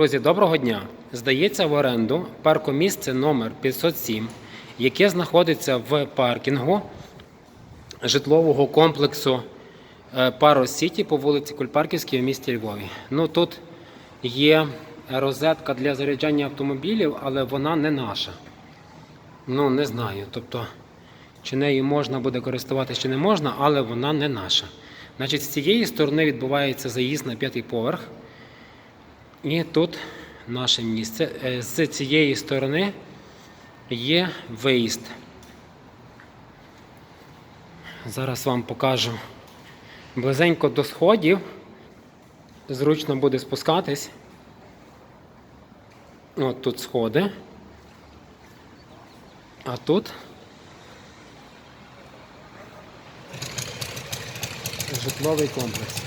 Друзі, доброго дня! Здається в оренду паркомісце номер 507, яке знаходиться в паркінгу житлового комплексу е, Парос Сіті по вулиці Кульпарківській в місті Львові. Ну тут є розетка для заряджання автомобілів, але вона не наша. Ну, не знаю. Тобто, чи нею можна буде користуватися, чи не можна, але вона не наша. Значить, з цієї сторони відбувається заїзд на п'ятий поверх. І тут наше місце. Е, З цієї сторони є виїзд. Зараз вам покажу близенько до сходів. Зручно буде спускатись. От тут сходи. А тут житловий комплекс.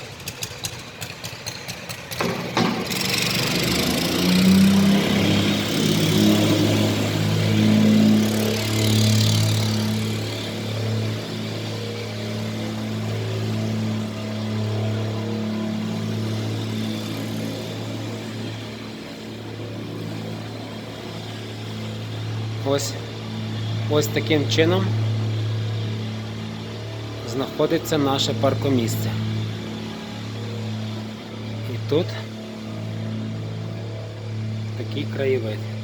Ось, ось таким чином знаходиться наше паркомісце. І тут такий краєвид.